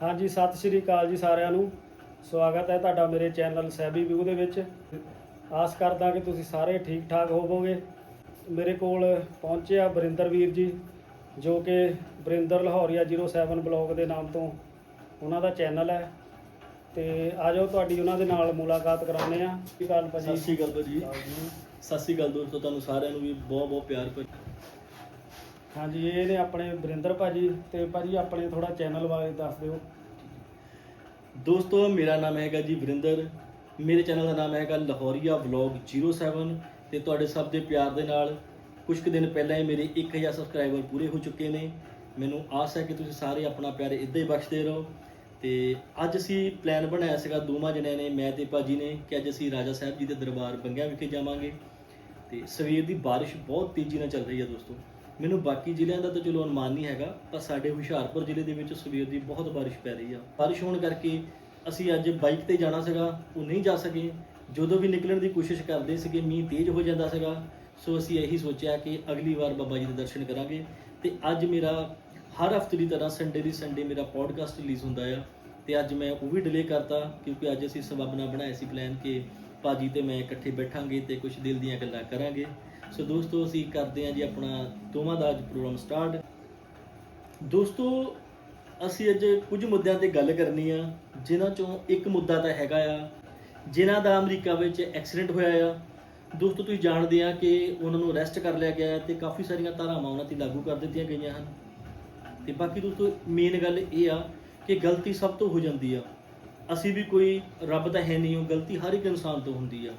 ਹਾਂਜੀ ਸਤਿ ਸ਼੍ਰੀ ਅਕਾਲ ਜੀ ਸਾਰਿਆਂ ਨੂੰ। ਸਵਾਗਤ ਹੈ ਤੁਹਾਡਾ ਮੇਰੇ ਚੈਨਲ ਸੈਬੀ ਵਿਊ ਦੇ ਵਿੱਚ। ਆਸ ਕਰਦਾ ਕਿ ਤੁਸੀਂ ਸਾਰੇ ਠੀਕ ਠਾਕ ਹੋਵੋਗੇ। ਮੇਰੇ ਕੋਲ ਪਹੁੰਚੇ ਆ ਬਰਿੰਦਰ ਵੀਰ ਜੀ ਜੋ ਕਿ ਬਰਿੰਦਰ ਲਾਹੌਰੀਆ 07 ਬਲੌਗ ਦੇ ਨਾਮ ਤੋਂ ਉਹਨਾਂ ਦਾ ਚੈਨਲ ਹੈ। ਤੇ ਆਜੋ ਤੁਹਾਡੀ ਉਹਨਾਂ ਦੇ ਨਾਲ ਮੁਲਾਕਾਤ ਕਰਾਉਂਦੇ ਆ ਕੀ ਗੱਲ ਭਾਜੀ? ਸਤਿ ਸ਼੍ਰੀ ਅਕਾਲ ਭਾਜੀ। ਸਤਿ ਸ਼੍ਰੀ ਅਕਾਲ ਦੋਸਤੋ ਤੁਹਾਨੂੰ ਸਾਰਿਆਂ ਨੂੰ ਵੀ ਬਹੁਤ ਬਹੁਤ ਪਿਆਰ ਭਾਜੀ। ਹਾਂਜੀ, ਇਹ ਨੇ ਆਪਣੇ ਬਰਿੰਦਰ ਭਾਜੀ ਤੇ ਭਾਜੀ ਆਪਣੇ ਥੋੜਾ ਚੈਨਲ ਬਾਰੇ ਦੱਸ ਦਿਓ। ਦੋਸਤੋ, ਮੇਰਾ ਨਾਮ ਹੈਗਾ ਜੀ ਵਰਿੰਦਰ। ਮੇਰੇ ਚੈਨਲ ਦਾ ਨਾਮ ਹੈਗਾ ਲਾਹੌਰੀਆ ਵਲੌਗ 07 ਤੇ ਤੁਹਾਡੇ ਸਭ ਦੇ ਪਿਆਰ ਦੇ ਨਾਲ ਕੁਝ ਕੁ ਦਿਨ ਪਹਿਲਾਂ ਹੀ ਮੇਰੇ 1000 ਸਬਸਕ੍ਰਾਈਬਰ ਪੂਰੇ ਹੋ ਚੁੱਕੇ ਨੇ। ਮੈਨੂੰ ਆਸ ਹੈ ਕਿ ਤੁਸੀਂ ਸਾਰੇ ਆਪਣਾ ਪਿਆਰ ਇਦਾਂ ਹੀ ਬਖਸ਼ਦੇ ਰਹੋ। ਤੇ ਅੱਜ ਅਸੀਂ ਪਲਾਨ ਬਣਾਇਆ ਸੀਗਾ, ਦੋਵਾਂ ਜਣਿਆਂ ਨੇ, ਮੈਂ ਤੇ ਭਾਜੀ ਨੇ, ਕਿ ਅੱਜ ਅਸੀਂ ਰਾਜਾ ਸਾਹਿਬ ਜੀ ਦੇ ਦਰਬਾਰ ਬੰਗਿਆ ਵਿਖੇ ਜਾਵਾਂਗੇ। ਤੇ ਸਵੇਰ ਦੀ ਬਾਰਿਸ਼ ਬਹੁਤ ਤੇਜ਼ੀ ਨਾਲ ਚੱਲ ਰਹੀ ਹੈ ਦੋਸਤੋ। ਮੈਨੂੰ ਬਾਕੀ ਜ਼ਿਲ੍ਹਿਆਂ ਦਾ ਤਾਂ ਚਲੋ ਅਨੁਮਾਨ ਨਹੀਂ ਹੈਗਾ, ਪਰ ਸਾਡੇ ਹੁਸ਼ਿਆਰਪੁਰ ਜ਼ਿਲ੍ਹੇ ਦੇ ਵਿੱਚ ਸਵੇਰ ਦੀ ਬਹੁਤ ਬਾਰਿਸ਼ ਪੈ ਰਹੀ ਆ। ਬਾਰਿਸ਼ ਹੋਣ ਕਰਕੇ ਅਸੀਂ ਅੱਜ ਬਾਈਕ ਤੇ ਜਾਣਾ ਸੀਗਾ, ਉਹ ਨਹੀਂ ਜਾ ਸਕੇ। ਜਦੋਂ ਵੀ ਨਿਕਲਣ ਦੀ ਕੋਸ਼ਿਸ਼ ਕਰਦੇ ਸੀਗੇ, ਮੀਂਹ ਤੇਜ਼ ਹੋ ਜਾਂਦਾ ਸੀਗਾ। ਸੋ ਅਸੀਂ ਇਹੀ ਸੋਚਿਆ ਕਿ ਅਗਲੀ ਵਾਰ ਬਾਬਾ ਜੀ ਦੇ ਦਰਸ਼ਨ ਕਰਾਂਗੇ। ਤੇ ਅੱਜ ਮੇਰਾ ਹਰ ਹਫ਼ਤੇ ਦੀ ਤਰ੍ਹਾਂ ਸੰਡੇ ਦੀ ਸੰਡੇ ਮੇਰਾ ਪੋਡਕਾਸਟ ਰਿਲੀਜ਼ ਹੁੰਦਾ ਆ। ਤੇ ਅੱਜ ਮੈਂ ਉਹ ਵੀ ਡਿਲੇ ਕਰਤਾ, ਕਿਉਂਕਿ ਅੱਜ ਅਸੀਂ ਸਬਬ ਨਾਲ ਬਣਾਇਆ ਸੀ ਪਲਾਨ ਕਿ ਭਾਜੀ ਤੇ ਮੈਂ ਇਕੱਠੇ ਬੈਠਾਂਗੇ ਤੇ ਕੁਝ ਦਿਲ ਦੀਆਂ ਗੱਲਾਂ ਕਰਾਂਗੇ। ਸੋ ਦੋਸਤੋ, ਅਸੀਂ ਕਰਦੇ ਹਾਂ ਜੀ ਆਪਣਾ ਦੋਵਾਂ ਦਾ ਅੱਜ ਪ੍ਰੋਗਰਾਮ ਸਟਾਰਟ। ਦੋਸਤੋ, ਅਸੀਂ ਅੱਜ ਕੁਝ ਮੁੱਦਿਆਂ ਤੇ ਗੱਲ ਕਰਨੀ ਆ, ਜਿਨ੍ਹਾਂ ਚੋਂ ਇੱਕ ਮੁੱਦਾ ਤਾਂ ਹੈਗਾ ਆ, ਜਿਨ੍ਹਾਂ ਦਾ ਅਮਰੀਕਾ ਵਿੱਚ ਐਕਸੀਡੈਂਟ ਹੋਇਆ ਆ। ਦੋਸਤੋ, ਤੁਸੀਂ ਜਾਣਦੇ ਆ ਕਿ ਉਹਨਾਂ ਨੂੰ ਅਰੈਸਟ ਕਰ ਲਿਆ ਗਿਆ ਹੈ ਤੇ ਕਾਫੀ ਸਾਰੀਆਂ ਧਾਰਾਵਾਂ ਉਹਨਾਂ ਤੇ ਲਾਗੂ ਕਰ ਦਿੱਤੀਆਂ ਗਈਆਂ ਹਨ। ਤੇ ਬਾਕੀ ਦੋਸਤੋ ਮੇਨ ਗੱਲ ਇਹ ਆ ਕਿ ਗਲਤੀ ਸਭ ਤੋਂ ਹੋ ਜਾਂਦੀ ਆ। ਅਸੀਂ ਵੀ ਕੋਈ ਰੱਬ ਤਾਂ ਹੈ ਨਹੀਂ, ਉਹ ਗਲਤੀ ਹਰ ਇੱਕ ਇਨਸਾਨ ਤੋਂ ਹੁੰਦੀ ਆ।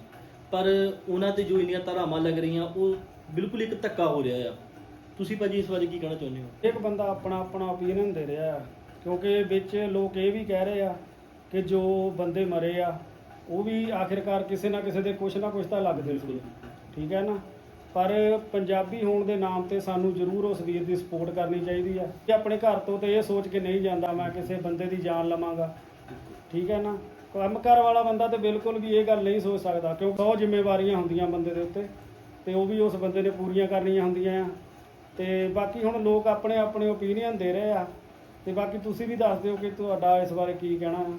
ਪਰ ਉਹਨਾਂ ਤੇ ਜੋ ਇੰਨੀਆਂ ਧਾਰਾਵਾਂ ਲੱਗ ਰਹੀਆਂ, ਉਹ ਬਿਲਕੁਲ ਇੱਕ ਧੱਕਾ ਹੋ ਰਿਹਾ ਆ। ਤੁਸੀਂ ਭਾਜੀ ਇਸ ਬਾਰੇ ਕੀ ਕਹਿਣਾ ਚਾਹੁੰਦੇ ਹੋ? ਇੱਕ ਬੰਦਾ ਆਪਣਾ ਆਪਣਾ ਓਪੀਨੀਅਨ ਦੇ ਰਿਹਾ ਆ, ਕਿਉਂਕਿ ਵਿੱਚ ਲੋਕ ਇਹ ਵੀ ਕਹਿ ਰਹੇ ਆ ਕਿ ਜੋ ਬੰਦੇ ਮਰੇ ਆ, ਉਹ ਵੀ ਆਖਿਰਕਾਰ ਕਿਸੇ ਨਾ ਕਿਸੇ ਦੇ ਕੁਛ ਨਾ ਕੁਛ ਤਾਂ ਲੱਗਦੇ ਸੀ। ਠੀਕ ਹੈ ਨਾ? ਪਰ ਪੰਜਾਬੀ ਹੋਣ ਦੇ ਨਾਮ ਤੇ ਸਾਨੂੰ ਜ਼ਰੂਰ ਉਸ ਵੀਰ ਦੀ ਸਪੋਰਟ ਕਰਨੀ ਚਾਹੀਦੀ ਆ। ਕਿ ਆਪਣੇ ਘਰ ਤੋਂ ਤੇ ਇਹ ਸੋਚ ਕੇ ਨਹੀਂ ਜਾਂਦਾ, ਮੈਂ ਕਿਸੇ ਬੰਦੇ ਦੀ ਜਾਨ ਲਵਾਂਗਾ। ਠੀਕ ਹੈ ਨਾ? ਕੰਮਕਾਰ ਵਾਲਾ ਬੰਦਾ ਤੇ ਬਿਲਕੁਲ ਵੀ ਇਹ ਗੱਲ ਨਹੀਂ ਸੋਚ ਸਕਦਾ, ਕਿਉਂਕਿ ਬਹੁਤ ਜ਼ਿੰਮੇਵਾਰੀਆਂ ਹੁੰਦੀਆਂ ਬੰਦੇ ਦੇ ਉੱਤੇ, ਤੇ ਉਹ ਵੀ ਉਸ ਬੰਦੇ ਨੇ ਪੂਰੀਆਂ ਕਰਨੀਆਂ ਹੁੰਦੀਆਂ ਆ। ਤੇ ਬਾਕੀ ਹੁਣ ਲੋਕ ਆਪਣੇ ਆਪਣੇ ਓਪੀਨੀਅਨ ਦੇ ਰਹੇ ਆ, ਤੇ ਬਾਕੀ ਤੁਸੀਂ ਵੀ ਦੱਸ ਦਿਓ ਕਿ ਤੁਹਾਡਾ ਇਸ ਬਾਰੇ ਕੀ ਕਹਿਣਾ ਵਾ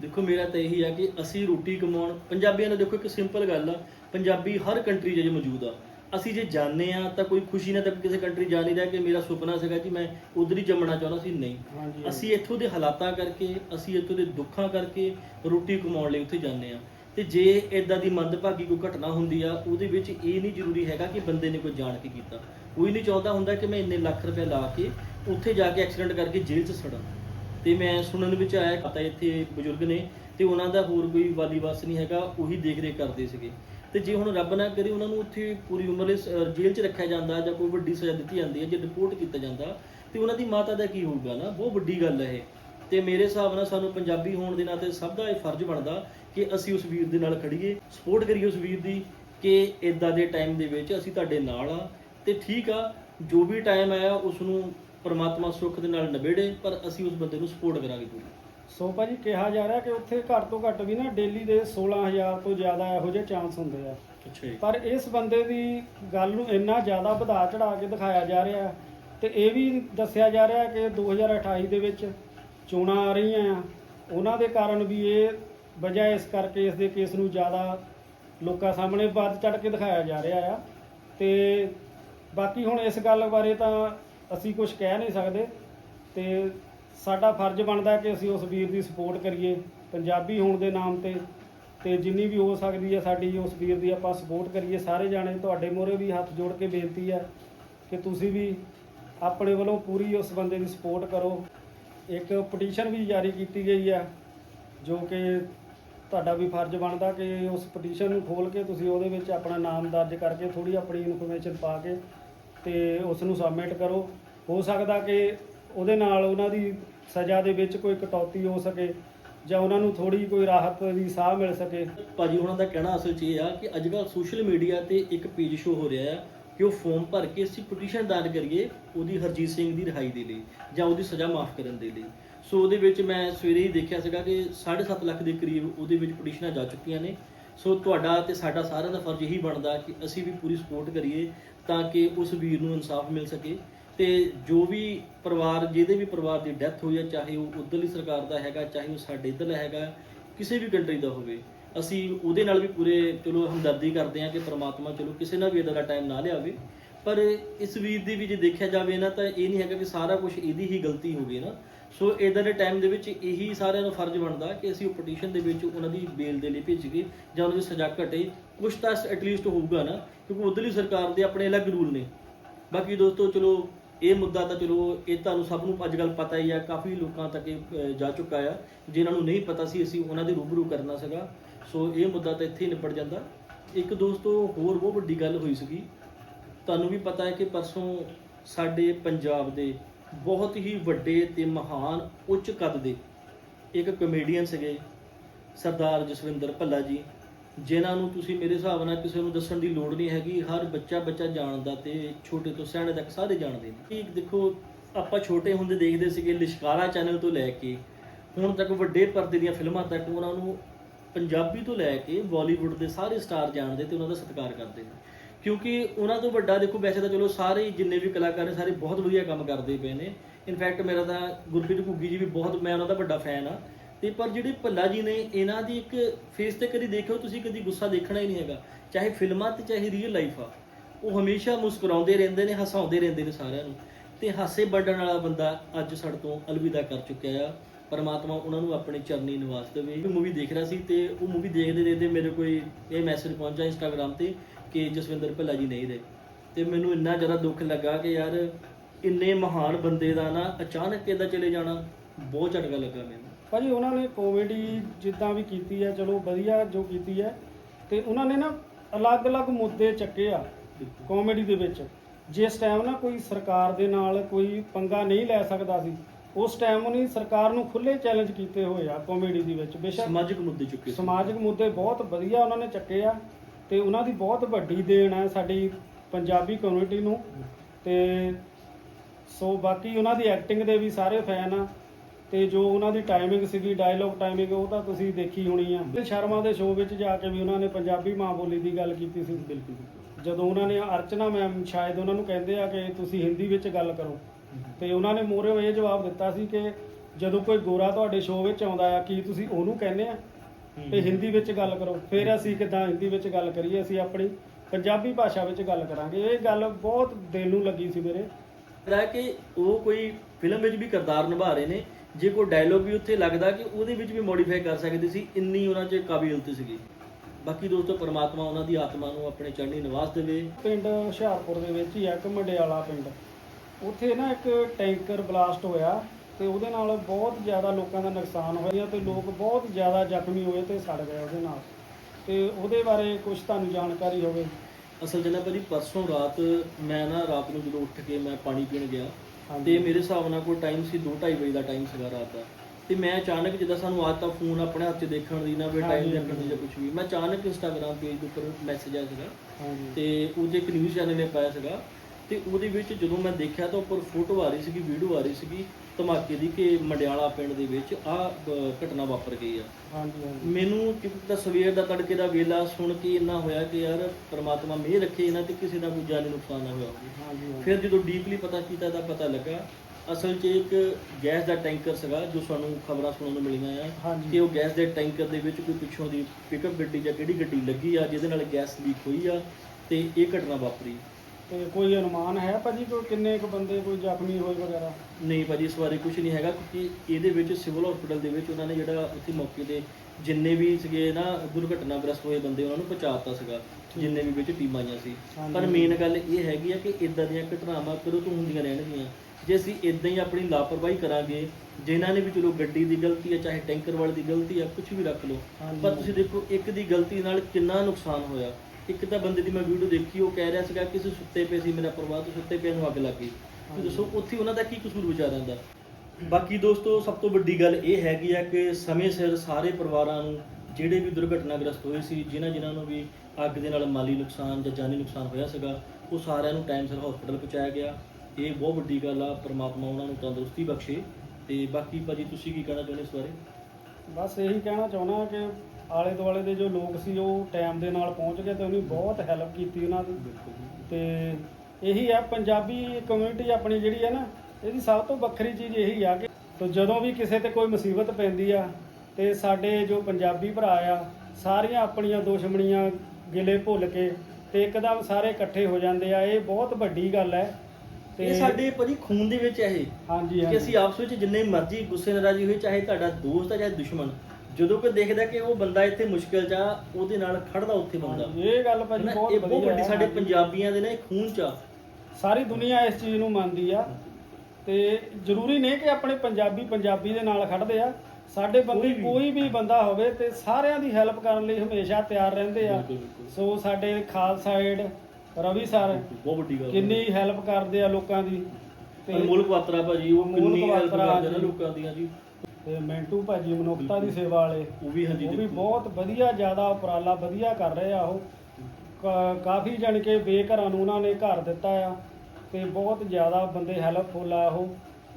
ਦੇਖੋ, ਮੇਰਾ ਤਾਂ ਇਹੀ ਆ ਕਿ ਅਸੀਂ ਰੋਟੀ ਕਮਾਉਣ, ਪੰਜਾਬੀਆਂ ਦਾ ਦੇਖੋ ਇੱਕ ਸਿੰਪਲ ਗੱਲ ਆ, ਪੰਜਾਬੀ ਹਰ ਕੰਟਰੀ 'ਚ ਮੌਜੂਦ ਆ। ਅਸੀਂ ਜੇ ਜਾਣਦੇ ਆ ਤਾਂ ਕੋਈ ਖੁਸ਼ੀ ਨਾਲ ਤਾਂ ਕਿਸੇ ਕੰਟਰੀ ਜਾ ਨਹੀਂ ਰਿਹਾ ਕਿ ਮੇਰਾ ਸੁਪਨਾ ਸੀਗਾ ਕਿ ਮੈਂ ਉਧਰ ਹੀ ਜੰਮਣਾ ਚਾਹੁੰਦਾ ਸੀ। ਨਹੀਂ। ਅਸੀਂ ਇੱਥੋਂ ਦੇ ਹਾਲਾਤਾਂ ਕਰਕੇ ਅਸੀਂ ਇੱਥੋਂ ਦੇ ਦੁੱਖਾਂ ਕਰਕੇ ਰੋਟੀ ਕਮਾਉਣ ਲਈ ਉੱਥੇ ਜਾਂਦੇ ਆ ਤੇ ਜੇ ਇਦਾਂ ਦੀ ਮੰਦਭਾਗੀ ਕੋਈ ਘਟਨਾ ਹੁੰਦੀ ਆ ਉਹਦੇ ਵਿੱਚ ਇਹ ਨਹੀਂ ਜ਼ਰੂਰੀ ਹੈਗਾ ਕਿ ਬੰਦੇ ਨੇ ਕੋਈ ਜਾਣ ਕੇ ਕੀਤਾ। ਕੋਈ ਨਹੀਂ ਚਾਹੁੰਦਾ ਹੁੰਦਾ ਕਿ ਮੈਂ ਇੰਨੇ ਲੱਖ ਰੁਪਏ ਲਾ ਕੇ ਉੱਥੇ ਜਾ ਕੇ ਐਕਸੀਡੈਂਟ ਕਰਕੇ ਜੇਲ੍ਹ 'ਚ ਸੜਾਂ। ਤੇ ਮੈਂ ਸੁਣਨ ਵਿੱਚ ਆਇਆ ਪਤਾ ਇੱਥੇ ਬਜ਼ੁਰਗ ਨੇ ਤੇ ਉਹਨਾਂ ਦਾ ਹੋਰ ਕੋਈ ਵਾਲੀ ਵਾਸ ਨਹੀਂ ਹੈਗਾ ਉਹੀ ਦੇਖ ਰੇਖ ਕਰਦੇ ਸੀਗੇ। ਤੇ ਜੇ ਹੁਣ ਰੱਬ ਨਾ ਕਰੇ ਉਹਨਾਂ ਨੂੰ ਉੱਥੇ ਪੂਰੀ ਉਮਰ ਲਈ ਸ- ਜੇਲ੍ਹ 'ਚ ਰੱਖਿਆ ਜਾਂਦਾ ਜਾਂ ਕੋਈ ਵੱਡੀ ਸਜ਼ਾ ਦਿੱਤੀ ਜਾਂਦੀ ਹੈ, ਜੇ ਰਿਪੋਰਟ ਕੀਤਾ ਜਾਂਦਾ, ਤੇ ਉਹਨਾਂ ਦੀ ਮਾਤਾ ਦਾ ਕੀ ਹੋਊਗਾ ਨਾ? ਬਹੁਤ ਵੱਡੀ ਗੱਲ ਹੈ ਇਹ। ਤੇ ਮੇਰੇ ਹਿਸਾਬ ਨਾਲ ਸਾਨੂੰ ਪੰਜਾਬੀ ਹੋਣ ਦੇ ਨਾਤੇ ਸਭ ਦਾ ਇਹ ਫਰਜ਼ ਬਣਦਾ ਕਿ ਅਸੀਂ ਉਸ ਵੀਰ ਦੇ ਨਾਲ ਖੜੀਏ ਸਪੋਰਟ ਕਰੀਏ ਉਸ ਵੀਰ ਦੀ ਕਿ ਇਦਾਂ ਦੇ ਟਾਈਮ ਦੇ ਵਿੱਚ ਅਸੀਂ ਤੁਹਾਡੇ ਨਾਲ ਆ ਤੇ ਠੀਕ ਆ, ਜੋ ਵੀ ਟਾਈਮ ਆਇਆ ਉਸ ਨੂੰ ਪਰਮਾਤਮਾ ਸੁੱਖ ਦੇ ਨਾਲ ਨਿਬੇੜੇ, ਪਰ ਅਸੀਂ ਉਸ ਬੰਦੇ ਨੂੰ ਸਪੋਰਟ ਕਰਾਂਗੇ ਪੂਰੀ। ਸੋ ਭਾਜੀ ਕਿਹਾ ਜਾ ਰਿਹਾ ਕਿ ਉੱਥੇ ਘੱਟ ਤੋਂ ਘੱਟ ਵੀ ਨਾ ਡੇਲੀ ਦੇ 16000 ਤੋਂ ਜ਼ਿਆਦਾ ਇਹੋ ਜਿਹੇ ਚਾਂਸ ਹੁੰਦੇ ਆ। ਅੱਛਾ ਜੀ। ਪਰ ਇਸ ਬੰਦੇ ਦੀ ਗੱਲ ਨੂੰ ਇੰਨਾ ਜ਼ਿਆਦਾ ਵਧਾ ਚੜਾ ਕੇ ਦਿਖਾਇਆ ਜਾ ਰਿਹਾ ਤੇ ਇਹ ਵੀ ਦੱਸਿਆ ਜਾ ਰਿਹਾ ਕਿ 2028 ਦੇ ਵਿੱਚ ਚੋਣਾਂ ਆ ਰਹੀਆਂ ਆ। ਉਹਨਾਂ ਦੇ ਕਾਰਨ ਵੀ ਇਹ ਵਜ੍ਹਾ ਇਸ ਕਰਕੇ ਇਸ ਦੇ ਕੇਸ ਨੂੰ ਜ਼ਿਆਦਾ ਲੋਕਾਂ ਸਾਹਮਣੇ ਵੱਧ ਚੜ ਕੇ ਦਿਖਾਇਆ ਜਾ ਰਿਹਾ ਆ। ਤੇ ਬਾਕੀ ਹੁਣ ਇਸ ਗੱਲ ਬਾਰੇ ਤਾਂ ਅਸੀਂ ਕੁਝ ਕਹਿ ਨਹੀਂ ਸਕਦੇ ਤੇ ਸਾਡਾ ਫਰਜ਼ ਬਣਦਾ ਕਿ ਅਸੀਂ ਉਸ ਵੀਰ ਦੀ ਸਪੋਰਟ ਕਰੀਏ, ਪੰਜਾਬੀ ਹੋਣ ਦੇ ਨਾਮ ਤੇ ਤੇ ਜਿੰਨੀ ਵੀ ਹੋ ਸਕਦੀ ਹੈ ਸਾਡੀ ਉਸ ਵੀਰ ਦੀ ਆਪਾਂ ਸਪੋਰਟ ਕਰੀਏ। ਸਾਰੇ ਜਾਣੇ ਤੁਹਾਡੇ ਮੂਹਰੇ ਵੀ ਹੱਥ ਜੋੜ ਕੇ ਬੇਨਤੀ ਹੈ ਕਿ ਤੁਸੀਂ ਵੀ ਆਪਣੇ ਵੱਲੋਂ ਪੂਰੀ ਉਸ ਬੰਦੇ ਦੀ ਸਪੋਰਟ ਕਰੋ। ਇੱਕ ਪਟੀਸ਼ਨ ਵੀ ਜਾਰੀ ਕੀਤੀ ਗਈ ਹੈ, ਜੋ ਕਿ ਤੁਹਾਡਾ ਵੀ ਫਰਜ਼ ਬਣਦਾ ਕਿ ਉਸ ਪਟੀਸ਼ਨ ਨੂੰ ਖੋਲ ਕੇ ਤੁਸੀਂ ਉਹਦੇ ਵਿੱਚ ਆਪਣਾ ਨਾਮ ਦਰਜ ਕਰਕੇ ਥੋੜੀ ਆਪਣੀ ਇਨਫੋਰਮੇਸ਼ਨ ਪਾ ਕੇ ਤੇ ਉਸ ਨੂੰ ਸਬਮਿਟ ਕਰੋ। ਹੋ ਸਕਦਾ ਕਿ ਉਹਦੇ ਨਾਲ ਉਹਨਾਂ ਦੀ ਸਜ਼ਾ ਦੇ ਵਿੱਚ ਕੋਈ ਕਟੌਤੀ ਹੋ ਸਕੇ ਜਾਂ ਉਹਨਾਂ ਨੂੰ ਥੋੜੀ ਕੋਈ ਰਾਹਤ ਦੀ ਸਾਹ ਮਿਲ ਸਕੇ। ਭਾਜੀ, ਉਹਨਾਂ ਦਾ ਕਹਿਣਾ ਅਸਲ 'ਚ ਇਹ ਆ ਕਿ ਅੱਜ ਕੱਲ੍ਹ ਸੋਸ਼ਲ ਮੀਡੀਆ ਤੇ ਇੱਕ ਪੇਜ ਸ਼ੋ ਹੋ ਰਿਹਾ ਆ ਕਿ ਉਹ ਫਾਰਮ ਭਰ ਕੇ ਅਸੀਂ ਪਟੀਸ਼ਨ ਦਾਇਰ ਕਰੀਏ ਉਹਦੀ ਹਰਜੀਤ ਸਿੰਘ ਦੀ ਰਿਹਾਈ ਦੇ ਲਈ ਜਾਂ ਉਹਦੀ ਸਜ਼ਾ ਮਾਫ ਕਰਨ ਦੇ ਲਈ। ਸੋ ਉਹਦੇ ਵਿੱਚ ਮੈਂ ਸਵੇਰੇ ਹੀ ਦੇਖਿਆ ਸੀਗਾ ਕਿ 7.5 ਲੱਖ ਦੇ ਕਰੀਬ ਉਹਦੇ ਵਿੱਚ ਪਟੀਸ਼ਨਾਂ ਜਾ ਚੁੱਕੀਆਂ ਨੇ। ਸੋ ਤੁਹਾਡਾ ਤੇ ਸਾਡਾ ਸਾਰਿਆਂ ਦਾ ਫਰਜ਼ ਇਹੀ ਬਣਦਾ ਕਿ ਅਸੀਂ ਵੀ ਪੂਰੀ ਸਪੋਰਟ ਕਰੀਏ ਤਾਂ ਕਿ ਉਸ ਵੀਰ ਨੂੰ ਇਨਸਾਫ ਮਿਲ ਸਕੇ। ਤੇ ਜੋ ਵੀ ਪਰਿਵਾਰ, ਜਿਹਦੇ ਵੀ ਪਰਿਵਾਰ ਦੀ ਡੈਥ ਹੋਈ ਹੈ ਚਾਹੇ ਉਹ ਉੱਧਰਲੀ ਸਰਕਾਰ ਦਾ ਹੈਗਾ, ਚਾਹੇ ਉਹ ਸਾਡੇ ਇੱਧਰਲਾ ਹੈਗਾ, ਕਿਸੇ ਵੀ ਕੰਟਰੀ ਦਾ ਹੋਵੇ, ਅਸੀਂ ਉਹਦੇ ਨਾਲ ਵੀ ਪੂਰੇ ਚਲੋ ਹਮਦਰਦੀ ਕਰਦੇ ਹਾਂ ਕਿ ਪ੍ਰਮਾਤਮਾ ਚਲੋ ਕਿਸੇ ਨਾਲ ਵੀ ਇਦਾਂ ਦਾ ਟਾਈਮ ਨਾ ਲਿਆਵੇ। ਪਰ ਇਸ ਵੀਰ ਦੀ ਵੀ ਜੇ ਦੇਖਿਆ ਜਾਵੇ ਨਾ, ਤਾਂ ਇਹ ਨਹੀਂ ਹੈਗਾ ਕਿ ਸਾਰਾ ਕੁਝ ਇਹਦੀ ਹੀ ਗਲਤੀ ਹੋ ਗਈ ਨਾ। ਸੋ ਇਦਾਂ ਦੇ ਟਾਈਮ ਦੇ ਵਿੱਚ ਇਹੀ ਸਾਰਿਆਂ ਨੂੰ ਫਰਜ਼ ਬਣਦਾ ਕਿ ਅਸੀਂ ਉਹ ਪਟੀਸ਼ਨ ਦੇ ਵਿੱਚ ਉਹਨਾਂ ਦੀ ਬੇਲ ਦੇ ਲਈ ਭੇਜੀਏ ਜਾਂ ਉਹਨਾਂ ਦੀ ਸਜ਼ਾ ਘਟੇ। ਕੁਝ ਤਾਂ ਐਟਲੀਸਟ ਹੋਊਗਾ ਨਾ, ਕਿਉਂਕਿ ਉਧਰਲੀ ਸਰਕਾਰ ਦੇ ਆਪਣੇ ਅਲੱਗ ਰੂਲ ਨੇ। ਬਾਕੀ ਦੋਸਤੋ, ਚਲੋ ਇਹ ਮੁੱਦਾ ਤਾਂ ਚਲੋ ਇਹ ਤੁਹਾਨੂੰ ਸਭ ਨੂੰ ਅੱਜ ਕੱਲ੍ਹ ਪਤਾ ਹੀ ਆ ਕਾਫੀ ਲੋਕਾਂ ਤੱਕ ਇਹ ਅਹ, ਜਾ ਚੁੱਕਾ ਆ। ਜਿਨ੍ਹਾਂ ਨੂੰ ਨਹੀਂ ਪਤਾ ਸੀ ਅਸੀਂ ਉਹਨਾਂ ਦੇ ਰੂਬਰੂ ਕਰਨਾ ਸੀਗਾ। ਸੋ ਇਹ ਮੁੱਦਾ ਤਾਂ ਇੱਥੇ ਹੀ ਨਿਪਟ ਜਾਂਦਾ। ਇੱਕ ਦੋਸਤੋ ਹੋਰ ਬਹੁਤ ਵੱਡੀ ਗੱਲ ਹੋਈ ਸੀਗੀ। ਤੁਹਾਨੂੰ ਵੀ ਪਤਾ ਹੈ ਕਿ ਪਰਸੋਂ ਸਾਡੇ ਪੰਜਾਬ ਦੇ ਬਹੁਤ ਹੀ ਵੱਡੇ ਤੇ ਮਹਾਨ ਉੱਚ ਕੱਦ ਦੇ ਇੱਕ ਕਮੇਡੀਅਨ ਸੀਗੇ ਸਰਦਾਰ ਜਸਵਿੰਦਰ ਭੱਲਾ ਜੀ। ਜਿਨ੍ਹਾਂ ਨੂੰ ਤੁਸੀਂ ਮੇਰੇ ਹਿਸਾਬ ਨਾਲ ਕਿਸੇ ਨੂੰ ਦੱਸਣ ਦੀ ਲੋੜ ਨਹੀਂ ਹੈਗੀ, ਹਰ ਬੱਚਾ ਬੱਚਾ ਜਾਣਦਾ ਤੇ ਛੋਟੇ ਤੋਂ ਸਿਆਣੇ ਤੱਕ ਸਾਰੇ ਜਾਣਦੇ ਨੇ। ਕਿ ਦੇਖੋ, ਆਪਾਂ ਛੋਟੇ ਹੁੰਦੇ ਦੇਖਦੇ ਸੀਗੇ ਲਿਸ਼ਕਾਰਾ ਚੈਨਲ ਤੋਂ ਲੈ ਕੇ, ਹੁਣ ਤੱਕ ਵੱਡੇ ਪਰਦੇ ਦੀਆਂ ਫਿਲਮਾਂ ਤੱਕ ਉਹਨਾਂ ਨੂੰ ਪੰਜਾਬੀ ਤੋਂ ਲੈ ਕੇ ਬਾਲੀਵੁੱਡ ਦੇ ਸਾਰੇ ਸਟਾਰ ਜਾਣਦੇ ਤੇ ਉਹਨਾਂ ਦਾ ਸਤਿਕਾਰ ਕਰਦੇ ਨੇ। ਕਿਉਂਕਿ ਉਹਨਾਂ ਤੋਂ ਵੱਡਾ ਦੇਖੋ, ਵੈਸੇ ਤਾਂ ਚਲੋ ਸਾਰੇ ਜਿੰਨੇ ਵੀ ਕਲਾਕਾਰ ਨੇ, ਸਾਰੇ ਬਹੁਤ ਵਧੀਆ ਕੰਮ ਕਰਦੇ ਪਏ ਨੇ। ਇਨਫੈਕਟ ਮੇਰਾ ਤਾਂ ਗੁਰਪ੍ਰੀਤ ਘੁੱਗੀ ਜੀ ਵੀ ਬਹੁਤ, ਮੈਂ ਉਹਨਾਂ ਦਾ ਵੱਡਾ ਫੈਨ ਆ ਤੇ ਪਰ ਜਿਹੜੇ ਭੱਲਾ ਜੀ ਨੇ ਇਹਨਾਂ ਦੀ ਇੱਕ ਫੇਸ ਤੇ ਕਦੀ ਦੇਖਿਓ ਤੁਸੀਂ ਕਦੀ ਗੁੱਸਾ ਦੇਖਣਾ ਹੀ ਨਹੀਂ ਹੈਗਾ। ਚਾਹੇ ਫਿਲਮਾਂ ਤੇ, ਚਾਹੇ ਰੀਅਲ ਲਾਈਫ ਆ, ਉਹ ਹਮੇਸ਼ਾ ਮੁਸਕਰਾਉਂਦੇ ਰਹਿੰਦੇ ਨੇ, ਹਸਾਉਂਦੇ ਰਹਿੰਦੇ ਨੇ ਸਾਰਿਆਂ ਨੂੰ। ਤੇ ਹਾਸੇ ਵੱਢਣ ਵਾਲਾ ਬੰਦਾ ਅੱਜ ਸਾਡੇ ਤੋਂ ਅਲਵਿਦਾ ਕਰ ਚੁੱਕਿਆ ਆ। ਪਰਮਾਤਮਾ ਉਹਨਾਂ ਨੂੰ ਆਪਣੇ ਚਰਨੀ ਨਿਵਾਸ ਦੇਵੇ। ਮੈਂ ਮੂਵੀ ਦੇਖ ਰਿਹਾ ਸੀ ਤੇ ਉਹ ਮੂਵੀ ਦੇਖਦੇ ਦੇਖਦੇ ਮੇਰੇ ਕੋਈ ਇਹ ਮੈਸੇਜ ਪਹੁੰਚਾ ਇੰਸਟਾਗ੍ਰam ਤੇ ਕਿ ਜਸਵਿੰਦਰ ਭੱਲਾ ਜੀ ਨਹੀਂ ਰਹੇ। ਤੇ ਮੈਨੂੰ ਇੰਨਾ ਜ਼ਿਆਦਾ ਦੁੱਖ ਲੱਗਾ ਕਿ ਯਾਰ, ਇੰਨੇ ਮਹਾਨ ਬੰਦੇ ਦਾ ਨਾ ਅਚਾਨਕ ਇਹਦਾ ਚਲੇ ਜਾਣਾ ਬਹੁਤ ਝਟਕਾ ਲੱਗਾ ਮੈਨੂੰ। ਭਾਜੀ ਉਹਨਾਂ ਨੇ ਕਾਮੇਡੀ ਜਿੱਦਾਂ ਵੀ ਕੀਤੀ ਹੈ ਚਲੋ ਵਧੀਆ ਜੋ ਕੀਤੀ ਹੈ ਤੇ ਉਹਨਾਂ ਨੇ ਨਾ ਅਲੱਗ-ਅਲੱਗ ਮੁੱਦੇ ਚੱਕੇ ਆ ਕਾਮੇਡੀ ਦੇ ਵਿੱਚ। ਜਿਸ ਟਾਈਮ ਨਾ ਕੋਈ ਸਰਕਾਰ ਦੇ ਨਾਲ ਕੋਈ ਪੰਗਾ ਨਹੀਂ ਲੈ ਸਕਦਾ ਸੀ ਉਸ ਟਾਈਮ ਉਹਨੇ ਸਰਕਾਰ ਨੂੰ ਖੁੱਲੇ ਚੈਲੰਜ ਕੀਤੇ ਹੋਏ ਆ ਕਾਮੇਡੀ ਦੇ ਵਿੱਚ। ਬੇਸ਼ੱਕ ਸਮਾਜਿਕ ਮੁੱਦੇ ਚੁੱਕੇ ਸੀ। ਸਮਾਜਿਕ ਮੁੱਦੇ ਬਹੁਤ ਵਧੀਆ ਉਹਨਾਂ ਨੇ ਚੱਕੇ ਆ ਤੇ ਉਹਨਾਂ ਦੀ ਬਹੁਤ ਵੱਡੀ ਦੇਣ ਹੈ ਸਾਡੀ ਪੰਜਾਬੀ ਕਮਿਊਨਿਟੀ ਨੂੰ ਤੇ ਸੋ ਬਾਕੀ ਉਹਨਾਂ ਦੀ ਐਕਟਿੰਗ ਦੇ ਵੀ ਸਾਰੇ ਫੈਨ ਆ। ਤੇ ਜੋ ਉਹਨਾਂ ਦੀ ਟਾਈਮਿੰਗ ਸੀਗੀ ਡਾਇਲੌਗ ਟਾਈਮਿੰਗ ਉਹ ਤਾਂ ਤੁਸੀਂ ਦੇਖੀ ਹੋਣੀ ਆ। ਤੇ ਸ਼ਰਮਾ ਦੇ ਸ਼ੋਅ ਵਿੱਚ ਜਾ ਕੇ ਵੀ ਉਹਨਾਂ ਨੇ ਪੰਜਾਬੀ ਮਾਂ ਬੋਲੀ ਦੀ ਗੱਲ ਕੀਤੀ ਸੀ। ਬਿਲਕੁਲ ਜਦੋਂ ਉਹਨਾਂ ਨੇ ਅਰਚਨਾ ਮੈਮ ਸ਼ਾਇਦ ਉਹਨਾਂ ਨੂੰ ਕਹਿੰਦੇ ਆ ਕਿ ਤੁਸੀਂ ਹਿੰਦੀ ਵਿੱਚ ਗੱਲ ਕਰੋ। ਤੇ ਉਹਨਾਂ ਨੇ ਮੋਰੇ ਇਹ ਜਵਾਬ ਦਿੱਤਾ ਸੀ ਕਿ ਜਦੋਂ ਕੋਈ ਗੋਰਾ ਤੁਹਾਡੇ ਸ਼ੋਅ ਵਿੱਚ ਆਉਂਦਾ ਆ ਕੀ ਤੁਸੀਂ ਉਹਨੂੰ ਕਹਿੰਦੇ ਆ? ਤੇ ਹਿੰਦੀ ਵਿੱਚ ਗੱਲ ਕਰੋ। ਫਿਰ ਅਸੀਂ ਕਿਦਾਂ ਹਿੰਦੀ ਵਿੱਚ ਗੱਲ ਕਰੀਏ ਅਸੀਂ ਆਪਣੀ ਪੰਜਾਬੀ ਭਾਸ਼ਾ ਵਿੱਚ ਗੱਲ ਕਰਾਂਗੇ। ਇਹ ਗੱਲ ਬਹੁਤ ਦਿਲ ਨੂੰ ਲੱਗੀ ਸੀ ਮੇਰੇ। ਲੱਗਦਾ ਕਿ ਉਹ ਕੋਈ ਫਿਲਮ ਵਿੱਚ ਵੀ ਕਿਰਦਾਰ ਨਿਭਾ ਰਹੇ ਨੇ ਜੇ ਕੋਈ ਡਾਇਲੋਗ ਵੀ ਉੱਥੇ ਲੱਗਦਾ ਕਿ ਉਹਦੇ ਵਿੱਚ ਵੀ ਮੋਡੀਫਾਈ ਕਰ ਸਕਦੇ ਸੀ ਇੰਨੀ ਉਹਨਾਂ 'ਚ ਕਾਬਲੀਅਤ ਸੀਗੀ। ਬਾਕੀ ਦੋਸਤੋ ਪਰਮਾਤਮਾ ਉਹਨਾਂ ਦੀ ਆਤਮਾ ਨੂੰ ਆਪਣੇ ਚੜ੍ਹਨੀ ਨਿਵਾਸ ਦੇਵੇ। ਪਿੰਡ ਹੁਸ਼ਿਆਰਪੁਰ ਦੇ ਵਿੱਚ ਹੀ ਆ ਇੱਕ ਮੰਡਿਆਲਾ ਪਿੰਡ। ਉੱਥੇ ਨਾ ਇੱਕ ਟੈਂਕਰ ਬਲਾਸਟ ਹੋਇਆ ਤੇ ਉਹਦੇ ਨਾਲ ਬਹੁਤ ਜ਼ਿਆਦਾ ਲੋਕਾਂ ਦਾ ਨੁਕਸਾਨ ਹੋਇਆ ਤੇ ਲੋਕ ਬਹੁਤ ਜ਼ਿਆਦਾ ਜ਼ਖਮੀ ਹੋਏ ਤੇ ਸੜ ਗਏ ਉਹਦੇ ਨਾਲ। ਤੇ ਉਹਦੇ ਬਾਰੇ ਕੁਝ ਤੁਹਾਨੂੰ ਜਾਣਕਾਰੀ ਹੋਵੇ। ਅਸਲ ਜਨਾ ਭਾਜੀ ਪਰਸੋਂ ਰਾਤ ਮੈਂ ਨਾ ਰਾਤ ਨੂੰ ਜਦੋਂ ਉੱਠ ਕੇ ਮੈਂ ਪਾਣੀ ਪੀਣ ਗਿਆ। ਤੇ ਮੇਰੇ ਹਿਸਾਬ ਨਾਲ ਕੋਈ ਟਾਈਮ ਸੀ 2:30 ਵਜੇ ਦਾ ਟਾਈਮ ਸੀਗਾ ਰਾਤ ਦਾ। ਤੇ ਮੈਂ ਅਚਾਨਕ ਜਿੱਦਾਂ ਸਾਨੂੰ ਆਦਤ ਆ ਫੋਨ ਆਪਣੇ ਹੱਥ 'ਚ ਦੇਖਣ ਦੀ ਨਾ ਵੀ ਟਾਈਮ ਦੇਖਣ ਦੀ ਜਾਂ ਕੁਝ ਵੀ। ਮੈਂ ਅਚਾਨਕ ਇੰਸਟਾਗ੍ਰam ਪੇਜ ਦੇ ਉੱਪਰ ਮੈਸੇਜ ਆਇਆ ਸੀਗਾ। ਤੇ ਉਹਦੇ ਇੱਕ ਨਿਊਜ਼ ਚੈਨਲ ਨੇ ਪਾਇਆ ਸੀਗਾ। ਤੇ ਉਹਦੇ ਵਿੱਚ ਜਦੋਂ ਮੈਂ ਦੇਖਿਆ ਤਾਂ ਉੱਪਰ ਫੋਟੋ ਆ ਰਹੀ ਸੀਗੀ ਵੀਡੀਓ ਆ ਰਹੀ ਸੀਗੀ। ਧਮਾਕੇ ਦੀ ਕਿ ਮੰਡਿਆਲਾ ਪਿੰਡ ਦੇ ਵਿੱਚ ਆ ਘਟਨਾ ਵਾਪਰ ਗਈ ਆ ਹਾਂਜੀ ਹਾਂਜੀ ਮੈਨੂੰ ਸਵੇਰ ਦਾ ਤੜਕੇ ਦਾ ਵੇਲਾ ਸੁਣ ਕੇ ਇੰਨਾ ਹੋਇਆ ਕਿ ਯਾਰ ਪ੍ਰਮਾਤਮਾ ਮਿਹਰ ਰੱਖੇ ਇਹਨਾਂ ਤੇ ਕਿਸੇ ਦਾ ਕੋਈ ਜਾਨੀ ਨੁਕਸਾਨ ਨਾ ਹੋਇਆ ਹੋਵੇ। ਫਿਰ ਜਦੋਂ ਡੀਪਲੀ ਪਤਾ ਕੀਤਾ ਤਾਂ ਪਤਾ ਲੱਗਾ ਅਸਲ 'ਚ ਇੱਕ ਗੈਸ ਦਾ ਟੈਂਕਰ ਸੀਗਾ ਜੋ ਸਾਨੂੰ ਖਬਰਾਂ ਸੁਣਨ ਨੂੰ ਮਿਲੀਆਂ ਆ। ਕਿ ਉਹ ਗੈਸ ਦੇ ਟੈਂਕਰ ਦੇ ਵਿੱਚ ਕੋਈ ਪਿੱਛੋਂ ਦੀ ਪਿਕਅਪ ਗੱਡੀ ਜਾਂ ਕਿਹੜੀ ਗੱਡੀ ਲੱਗੀ ਆ ਜਿਹਦੇ ਨਾਲ ਗੈਸ ਲੀਕ ਹੋਈ ਆ ਤੇ ਇਹ ਘਟਨਾ ਵਾਪਰੀ ਤੇ ਕੋਈ ਅਨੁਮਾਨ ਹੈ ਭਾਜੀ ਕੋਈ ਕਿੰਨੇ ਕੁ ਬੰਦੇ ਕੋਈ ਜ਼ਖਮੀ ਹੋਏ ਵਗੈਰਾ? ਨਹੀਂ ਭਾਜੀ ਇਸ ਬਾਰੇ ਕੁਝ ਨਹੀਂ ਹੈਗਾ ਕਿਉਂਕਿ ਇਹਦੇ ਵਿੱਚ ਸਿਵਲ ਹਸਪੀਟਲ ਦੇ ਵਿੱਚ ਉਹਨਾਂ ਨੇ ਜਿਹੜਾ ਉੱਥੇ ਮੌਕੇ ਤੇ ਜਿੰਨੇ ਵੀ ਸੀਗੇ ਨਾ ਦੁਰਘਟਨਾਗ੍ਰਸਤ ਹੋਏ ਬੰਦੇ ਉਹਨਾਂ ਨੂੰ ਪਹੁੰਚਾਤਾ ਸੀਗਾ ਜਿੰਨੇ ਵੀ ਵਿੱਚ ਟੀਮਾਂ ਆਈਆਂ ਸੀ। ਹਾਂਜੀ। ਪਰ ਮੇਨ ਗੱਲ ਇਹ ਹੈਗੀ ਆ ਕਿ ਇਦਾਂ ਦੀਆਂ ਘਟਨਾਵਾਂ ਕਦੋਂ ਤੋਂ ਹੁੰਦੀਆਂ ਰਹਿਣਗੀਆਂ। ਜੇ ਅਸੀਂ ਇਦਾਂ ਹੀ ਆਪਣੀ ਲਾਪਰਵਾਹੀ ਕਰਾਂਗੇ ਜਿਨ੍ਹਾਂ ਨੇ ਵੀ ਚਲੋ ਗੱਡੀ ਦੀ ਗਲਤੀ ਹੈ ਚਾਹੇ ਟੈਂਕਰ ਵਾਲੇ ਦੀ ਗਲਤੀ ਹੈ ਕੁਝ ਵੀ ਰੱਖ ਲਓ। ਹਾਂਜੀ। ਪਰ ਤੁਸੀਂ ਦੇਖੋ ਇੱਕ ਦੀ ਗਲਤੀ ਨਾਲ ਕਿੰਨਾ ਨੁਕਸਾਨ ਹੋਇਆ। ਇੱਕ ਤਾਂ ਬੰਦੇ ਦੀ ਮੈਂ ਵੀਡੀਓ ਦੇਖੀ ਉਹ ਕਹਿ ਰਿਹਾ ਸੀਗਾ ਕਿ ਅਸੀਂ ਸੁੱਤੇ ਪਏ ਸੀ ਮੇਰਾ ਪਰਿਵਾਰ ਤੋਂ ਸੁੱਤੇ ਪਏ ਨੂੰ ਅੱਗ ਲੱਗ ਗਈ। ਤੁਸੀਂ ਦੱਸੋ ਉੱਥੇ ਉਹਨਾਂ ਦਾ ਕੀ ਕਸੂਰ ਵਿਚਾਰਿਆਂ ਦਾ ਬਾਕੀ ਦੋਸਤੋ ਸਭ ਤੋਂ ਵੱਡੀ ਗੱਲ ਇਹ ਹੈਗੀ ਆ ਕਿ ਸਮੇਂ ਸਿਰ ਸਾਰੇ ਪਰਿਵਾਰਾਂ ਨੂੰ ਜਿਹੜੇ ਵੀ ਦੁਰਘਟਨਾਗ੍ਰਸਤ ਹੋਏ ਸੀ ਜਿਨ੍ਹਾਂ ਜਿਨ੍ਹਾਂ ਨੂੰ ਵੀ ਅੱਗ ਦੇ ਨਾਲ ਮਾਲੀ ਨੁਕਸਾਨ ਜਾਂ ਜਾਨੀ ਨੁਕਸਾਨ ਹੋਇਆ ਸੀਗਾ ਉਹ ਸਾਰਿਆਂ ਨੂੰ ਟਾਈਮ ਸਿਰ ਹਸਪੀਟਲ ਪਹੁੰਚਾਇਆ ਗਿਆ। ਇਹ ਬਹੁਤ ਵੱਡੀ ਗੱਲ ਆ ਪ੍ਰਮਾਤਮਾ ਉਹਨਾਂ ਨੂੰ ਤੰਦਰੁਸਤੀ ਬਖਸ਼ੇ। ਤੇ ਬਾਕੀ ਭਾਜੀ ਤੁਸੀਂ ਕੀ ਕਹਿਣਾ ਚਾਹੁੰਦੇ ਇਸ ਬਾਰੇ? ਬਸ ਇਹੀ ਕਹਿਣਾ ਚਾਹੁੰਦਾ ਕਿ ਆਲੇ ਦੁਆਲੇ ਦੇ ਜੋ ਲੋਕ ਸੀ ਉਹ ਟਾਈਮ ਦੇ ਨਾਲ ਪਹੁੰਚ ਗਏ ਤੇ ਉਹਨੇ ਬਹੁਤ ਹੈਲਪ ਕੀਤੀ ਉਹਨਾਂ ਦੀ। ਤੇ ਇਹੀ ਹੈ ਪੰਜਾਬੀ ਕਮਿਊਨਿਟੀ ਆਪਣੀ ਜਿਹੜੀ ਹੈ ਨਾ ਇਹਦੀ ਸਭ ਤੋਂ ਵੱਖਰੀ ਚੀਜ਼ ਇਹੀ ਆ ਕਿ ਤੋ ਜਦੋਂ ਵੀ ਕਿਸੇ ਤੇ ਕੋਈ ਮੁਸੀਬਤ ਪੈਂਦੀ ਆ ਤੇ ਸਾਡੇ ਜੋ ਪੰਜਾਬੀ ਭਰਾ ਆ ਸਾਰੀਆਂ ਆਪਣੀਆਂ ਦੁਸ਼ਮਣੀਆਂ ਗਿਲੇ ਭੁੱਲ ਕੇ ਤੇ ਇੱਕਦਮ ਸਾਰੇ ਇਕੱਠੇ ਹੋ ਜਾਂਦੇ ਆ ਇਹ ਬਹੁਤ ਵੱਡੀ ਗੱਲ ਹੈ। ਇਹ ਸਾਡੇ ਭਾਜੀ ਖੂਨ ਦੇ ਵਿੱਚ ਹੈ ਇਹ ਹਾਂਜੀ ਕਿ ਹਾਂਜੀ। ਅਸੀਂ ਆਪਸ ਵਿੱਚ ਜਿੰਨੇ ਮਰਜ਼ੀ ਗੁੱਸੇ ਨਾਰਾਜ਼ੀ ਹੋਏ ਚਾਹੇ ਤੁਹਾਡਾ ਦੋਸਤ ਹੈ ਚਾਹੇ ਦੁਸ਼ਮਣ। ਜਦੋਂ ਕੋਈ ਦੇਖਦਾ ਕਿ ਉਹ ਬੰਦਾ ਇੱਥੇ ਮੁਸ਼ਕਿਲ 'ਚ ਆ ਉਹਦੇ ਨਾਲ ਖੜਦਾ ਉੱਥੇ ਬੰਦਾ ਇਹ ਗੱਲ ਭਾਜੀ ਹਨਾ? ਬਹੁਤ ਇਹ ਬਹੁਤ ਵੱਡੀ। ਸਾਡੇ। ਪੰਜਾਬੀਆਂ ਦੇ ਨੇ ਖੂਨ 'ਚ ਆ ਸਾਰੀ ਦੁਨੀਆ ਇਸ ਚੀਜ਼ ਨੂੰ ਮੰਨਦੀ ਆ ਤੇ ਜ਼ਰੂਰੀ ਨਹੀਂ ਕਿ ਆਪਣੇ ਪੰਜਾਬੀ ਪੰਜਾਬੀ ਦੇ ਨਾਲ ਖੜਦੇ ਆ ਸਾਡੇ ਬੰਦੇ ਕੋਈ ਵੀ। ਬੰਦਾ ਹੋਵੇ ਤੇ ਸਾਰਿਆਂ ਦੀ ਹੈਲਪ ਕਰਨ ਲਈ ਹਮੇਸ਼ਾ ਤਿਆਰ ਰਹਿੰਦੇ ਆ ਬਿਲਕੁਲ, ਬਿਲਕੁਲ। ਸੋ ਸਾਡੇ ਖਾਲਸਾ ਏਡ ਰਵੀ ਸਰ ਬਹੁਤ ਵੱਡੀ ਗੱਲ ਹੈ। ਕਿੰਨੀ ਹੈਲਪ ਕਰਦੇ ਆ ਲੋਕਾਂ ਦੀ ਅਨਮੋਲ ਕੁਆਤਰਾ ਭਾਜੀ ਉਹ ਅਨਮੋਲ ਕਿੰਨੀ ਹੈਲਪ ਕਰਦੇ ਨੇ ਜੀ। ਲੋਕਾਂ ਦੀਆਂ ਜੀ ਤੇ ਮੈਂਟੂ ਭਾਜੀ ਮਨੁੱਖਤਾ ਦੀ ਸੇਵਾ ਵਾਲੇ ਉਹ ਵੀ ਹਾਂਜੀ ਉਹ ਵੀ ਦੇਖੋ। ਬਹੁਤ ਵਧੀਆ ਜ਼ਿਆਦਾ ਉਪਰਾਲਾ ਵਧੀਆ ਕਰ ਰਹੇ ਆ ਉਹ। ਕਾ- ਕਾਫੀ ਜਾਣੀ ਕਿ ਬੇਘਰਾਂ ਨੂੰ ਉਹਨਾਂ ਨੇ ਘਰ ਦਿੱਤਾ ਆ ਤੇ ਬਹੁਤ ਜ਼ਿਆਦਾ ਬੰਦੇ ਹੈਲਪਫੁਲ ਆ ਉਹ।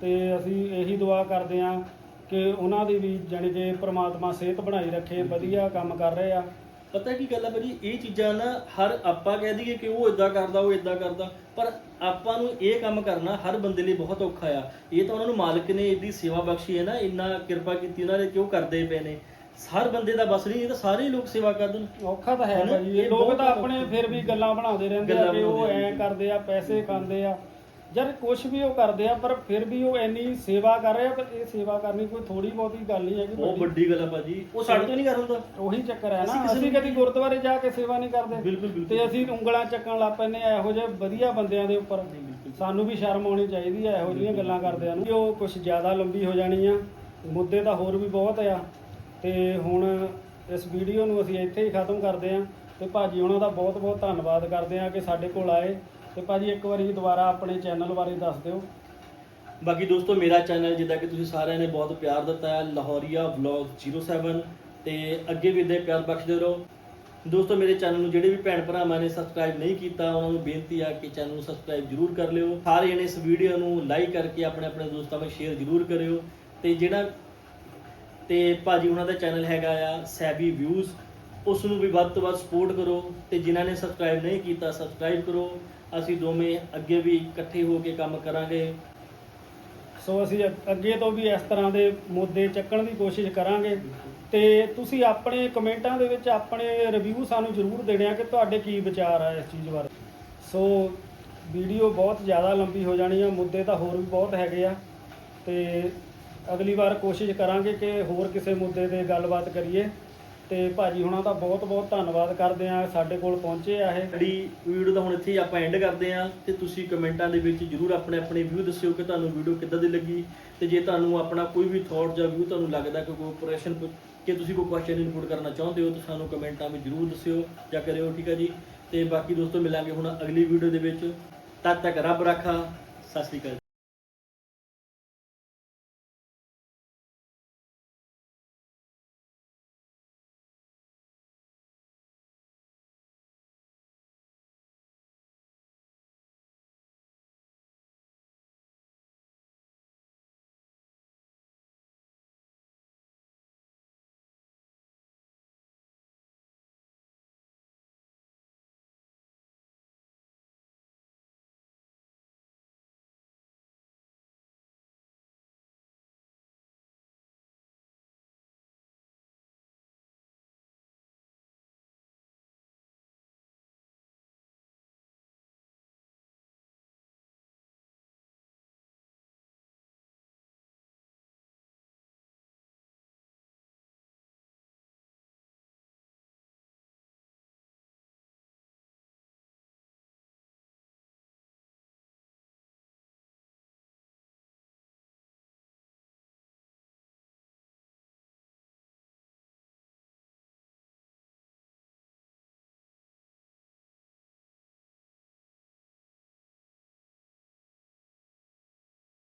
ਤੇ ਅਸੀਂ ਇਹੀ ਦੁਆ ਕਰਦੇ ਆ ਕਿ ਉਹਨਾਂ ਦੀ ਵੀ ਜਾਣੀ ਕਿ ਪ੍ਰਮਾਤਮਾ ਸਿਹਤ ਬਣਾਈ ਰੱਖੇ ਵਧੀਆ ਕੰਮ ਕਰ ਰਹੇ ਆ। ਪਤਾ ਕੀ ਗੱਲ ਹੈ ਭਾਜੀ ਇਹ ਚੀਜ਼ਾਂ ਨਾ ਹਰ ਆਪਾਂ ਕਹਿ ਦਈਏ ਕਿ ਉਹ ਇਦਾਂ ਕਰਦਾ ਉਹ ਇਦਾਂ ਕਰਦਾ ਪਰ ਆਪਾਂ ਨੂੰ ਇਹ ਕੰਮ ਕਰਨਾ ਹਰ ਬੰਦੇ ਲਈ ਬਹੁਤ ਔਖਾ ਆ ਇਹ ਤਾਂ ਉਹਨਾਂ ਨੂੰ ਮਾਲਕ ਨੇ ਇਹਦੀ ਸੇਵਾ ਬਖਸ਼ੀ ਹੈ ਨਾ ਇੰਨਾ ਕਿਰਪਾ ਕੀਤੀ ਉਹਨਾਂ ਨੇ ਕਿਉਂ ਕਰਦੇ ਪਏ ਨੇ ਹਰ ਬੰਦੇ ਦਾ ਬਸ ਨਹੀਂ ਇਹ ਤਾਂ ਸਾਰੇ ਲੋਕ ਸੇਵਾ ਕਰਨ ਔਖਾ ਤਾਂ ਹੈ? ਭਾਜੀ ਲੋਕ ਤਾਂ। ਆਪਣੇ ਫਿਰ ਵੀ ਗੱਲਾਂ ਬਣਾਉਂਦੇ ਰਹਿੰਦੇ ਆ ਕਿ ਉਹ ਐ ਆ। ਕਰਦੇ ਆ ਪੈਸੇ ਖਾਂਦੇ ਆ ਯਾਰ ਕੁਝ ਵੀ ਉਹ ਕਰਦੇ ਆ ਪਰ ਫਿਰ ਵੀ ਉਹ ਇੰਨੀ ਸੇਵਾ ਕਰ ਰਹੇ ਆ ਪਰ ਇਹ ਸੇਵਾ ਕਰਨੀ ਕੋਈ ਥੋੜੀ ਬਹੁਤੀ ਗੱਲ ਨਹੀਂ ਹੈਗੀ ਬਹੁਤ ਵੱਡੀ। ਵੱਡੀ ਗੱਲ ਹੈ ਭਾਜੀ। ਉਹ ਸਾਡੇ ਤੋਂ ਨਹੀਂ ਕਰ ਹੁੰਦਾ। ਉਹੀ ਚੱਕਰ ਹੈ ਅਸੀਂ ਨਾ ਕਿਸੇ ਅਸੀਂ ਕਦੀ ਗੁਰਦੁਆਰੇ ਜਾ ਕੇ ਸੇਵਾ ਨਹੀਂ ਕਰਦੇ। ਤੇ ਅਸੀਂ ਉਂਗਲਾਂ ਚੱਕਣ ਲੱਗ ਪੈਂਦੇ ਆ ਇਹੋ ਜਿਹੇ ਵਧੀਆ ਬੰਦਿਆਂ ਦੇ ਉੱਪਰ। ਸਾਨੂੰ ਵੀ ਸ਼ਰਮ ਆਉਣੀ ਚਾਹੀਦੀ ਆ ਇਹੋ ਜਿਹੀਆਂ ਗੱਲਾਂ ਕਰਦਿਆਂ ਨੂੰ। ਉਹ ਕੁਝ ਜ਼ਿਆਦਾ ਲੰਬੀ ਹੋ ਜਾਣੀ ਆ ਮੁੱਦੇ ਤਾਂ ਹੋਰ ਵੀ ਬਹੁਤ ਆ। ਤੇ ਹੁਣ ਇਸ ਵੀਡੀਓ ਨੂੰ ਅਸੀਂ ਇੱਥੇ ਹੀ ਖਤਮ ਕਰਦੇ ਆ। ਤੇ ਭਾਜੀ ਉਹਨਾਂ ਦਾ ਬਹੁਤ ਬਹੁਤ ਧੰਨਵਾਦ ਕਰਦੇ ਆ ਕਿ ਸਾਡੇ ਕੋਲ ਆਏ। ਤੇ ਭਾਜੀ ਇੱਕ ਵਾਰੀ ਦੁਬਾਰਾ ਆਪਣੇ ਚੈਨਲ ਬਾਰੇ ਦੱਸ ਦਿਓ। ਬਾਕੀ ਦੋਸਤੋ, ਮੇਰਾ ਚੈਨਲ ਜਿੱਦਾਂ ਕਿ ਤੁਸੀਂ ਸਾਰਿਆਂ ਨੇ ਬਹੁਤ ਪਿਆਰ ਦਿੱਤਾ ਹੈ, ਲਾਹੌਰੀਆ ਵਲੌਗ 07 ਤੇ ਅੱਗੇ ਵੀ ਇਦਾਂ ਪਿਆਰ ਬਖਸ਼ਦੇ ਰਹੋ। ਦੋਸਤੋ, ਮੇਰੇ ਚੈਨਲ ਨੂੰ ਜਿਹੜੇ ਵੀ ਭੈਣ ਭਰਾਵਾਂ ਨੇ ਸਬਸਕ੍ਰਾਈਬ ਨਹੀਂ ਕੀਤਾ, ਉਹਨਾਂ ਨੂੰ ਬੇਨਤੀ ਆ ਕਿ ਚੈਨਲ ਨੂੰ ਸਬਸਕ੍ਰਾਈਬ ਜਰੂਰ ਕਰ ਲਿਓ। ਸਾਰੇ ਜਣੇ ਇਸ ਵੀਡੀਓ ਨੂੰ ਲਾਈਕ ਕਰਕੇ ਆਪਣੇ ਆਪਣੇ ਦੋਸਤਾਂ ਵਿੱਚ ਸ਼ੇਅਰ ਜਰੂਰ ਕਰਿਓ। ਤੇ ਜਿਹੜਾ ਤੇ ਭਾਜੀ ਉਹਨਾਂ ਦਾ ਚੈਨਲ ਹੈਗਾ ਆ ਸੈਬੀ ਵਿਊਜ਼ ਉਸ ਨੂੰ ਵੀ ਵੱਧ ਤੋਂ ਵੱਧ ਸਪੋਰਟ ਕਰੋ ਤੇ ਜਿਨ੍ਹਾਂ ਨੇ ਸਬਸਕ੍ਰਾਈਬ ਨਹੀਂ ਕੀਤਾ ਸਬਸਕ੍ਰਾਈਬ ਕਰੋ। ਅਸੀਂ ਦੋਵੇਂ ਅੱਗੇ ਵੀ ਇਕੱਠੇ ਹੋ ਕੇ ਕੰਮ ਕਰਾਂਗੇ। ਸੋ ਅਸੀਂ ਅ- ਅੱਗੇ ਤੋਂ ਵੀ ਇਸ ਤਰ੍ਹਾਂ ਦੇ ਮੁੱਦੇ ਚੱਕਣ ਦੀ ਕੋਸ਼ਿਸ਼ ਕਰਾਂਗੇ। ਤੇ ਤੁਸੀਂ ਆਪਣੇ ਕਮੈਂਟਾਂ ਦੇ ਵਿੱਚ ਆਪਣੇ ਰਿਵਿਊ ਸਾਨੂੰ ਜ਼ਰੂਰ ਦੇਣੇ ਆ ਕਿ ਤੁਹਾਡੇ ਕੀ ਵਿਚਾਰ ਆ ਇਸ ਚੀਜ਼ ਬਾਰੇ। ਸੋ ਵੀਡੀਓ ਬਹੁਤ ਜ਼ਿਆਦਾ ਲੰਬੀ ਹੋ ਜਾਣੀ ਆ, ਮੁੱਦੇ ਤਾਂ ਹੋਰ ਵੀ ਬਹੁਤ ਹੈਗੇ ਆ। ਤੇ ਅਗਲੀ ਵਾਰ ਕੋਸ਼ਿਸ਼ ਕਰਾਂਗੇ ਕਿ ਹੋਰ ਕਿਸੇ ਮੁੱਦੇ ਤੇ ਗੱਲਬਾਤ ਕਰੀਏ। ਤੇ ਭਾਜੀ ਹੁਣਾਂ ਦਾ ਬਹੁਤ ਬਹੁਤ ਧੰਨਵਾਦ ਕਰਦੇ ਆ ਸਾਡੇ ਕੋਲ ਪਹੁੰਚੇ ਆ ਇਹ। ਸਾਡੀ ਵੀਡੀਓ ਦਾ ਹੁਣ ਇੱਥੇ ਹੀ ਆਪਾਂ ਐਂਡ ਕਰਦੇ ਹਾਂ ਤੇ ਤੁਸੀਂ ਕਮੈਂਟਾਂ ਦੇ ਵਿੱਚ ਜਰੂਰ ਆਪਣੇ ਆਪਣੇ ਵਿਊ ਦੱਸਿਓ ਕਿ ਤੁਹਾਨੂੰ ਵੀਡੀਓ ਕਿੱਦਾਂ ਦੀ ਲੱਗੀ ਤੇ ਜੇ ਤੁਹਾਨੂੰ ਆਪਣਾ ਕੋਈ ਵੀ ਥਾਟ ਜਾਂ ਵਿਊ ਤੁਹਾਨੂੰ ਲੱਗਦਾ ਕਿ ਕੋਈ ਪ੍ਰਸ਼ਨ ਕਿ ਤੁਸੀਂ ਕੋਈ ਕੁਐਸਚਨ ਇਨਪੁਟ ਕਰਨਾ ਚਾਹੁੰਦੇ ਹੋ ਤਾਂ ਸਾਨੂੰ ਕਮੈਂਟਾਂ ਵਿੱਚ ਜਰੂਰ ਦੱਸਿਓ ਜਾਂ ਕਰਿਓ, ਠੀਕ ਹੈ ਜੀ? ਤੇ ਬਾਕੀ ਦੋਸਤੋ ਮਿਲਾਂਗੇ ਹੁਣ ਅਗਲੀ ਵੀਡੀਓ ਦੇ ਵਿੱਚ। ਤਦ ਤੱਕ ਰੱਬ ਰਾਖਾ, ਸਤਿ ਸ਼੍ਰੀ ਅਕਾਲ।